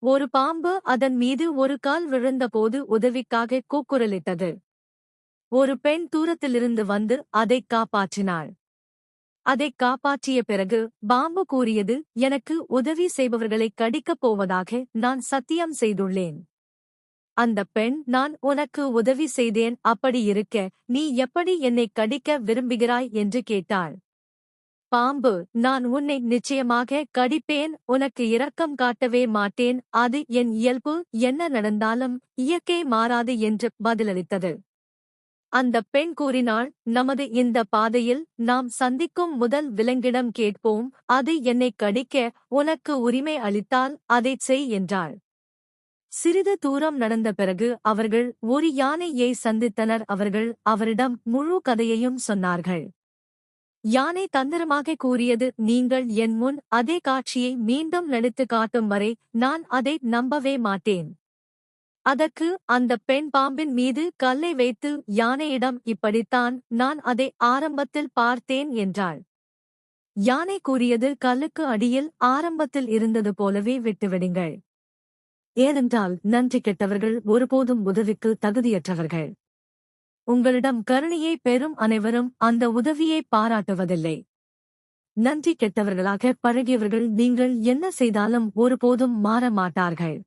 ஒரு பாம்பு அதன் மீது ஒரு கால் விழுந்தபோது உதவிக்காக கூக்குரலிட்டது. ஒரு பெண் தூரத்திலிருந்து வந்து அதைக் காப்பாற்றினாள். அதைக் காப்பாற்றிய பிறகு பாம்பு கூறியது எனக்கு உதவி செய்பவர்களைக் கடிக்கப் போவதாக நான் சத்தியம் செய்துள்ளேன். அந்த பெண் நான் உனக்கு உதவி செய்தேன். அப்படி இருக்க நீ எப்படி என்னை கடிக்க விரும்புகிறாய்? என்று கேட்டாள். பாம்பு நான் உன்னை நிச்சயமாக கடிப்பேன் உனக்கு இரக்கம் காட்டவே மாட்டேன் அது என் இயல்பு என்ன நடந்தாலும் இயற்கை மாறாது என்று பதிலளித்தது. அந்த பெண் கூறினாள் நமது இந்த பாதையில் நாம் சந்திக்கும் முதல் விலங்கிடம் கேட்போம் அது என்னை கடிக்க உனக்கு உரிமை அளித்தால் அதைச் செய் என்றாள். சிறிது தூரம் நடந்த பிறகு அவர்கள் ஒரு யானையை சந்தித்தனர் அவர்கள் அவரிடம் முழு கதையையும் சொன்னார்கள். யானை தந்திரமாக கூறியது நீங்கள் என் முன் அதே காட்சியை மீண்டும் நடித்து காட்டும் வரை நான் அதை நம்பவே மாட்டேன். அதற்கு அந்த பெண் பாம்பின் மீது கல்லை வைத்து யானையிடம் இப்படித்தான் நான் அதை ஆரம்பத்தில் பார்த்தேன் என்றாள். யானை கூறியது கல்லுக்கு அடியில் ஆரம்பத்தில் இருந்தது போலவே விட்டுவிடுங்கள். ஏனென்றால் நன்றி கெட்டவர்கள் ஒருபோதும் உதவிக்கு தகுதியற்றவர்கள். உங்களிடம் கருணையை பெறும் அனைவரும் அந்த உதவியை பாராட்டுவதில்லை. நன்றி கெட்டவர்களாக பழகியவர்கள் நீங்கள் என்ன செய்தாலும் ஒருபோதும் மாற மாட்டார்கள்.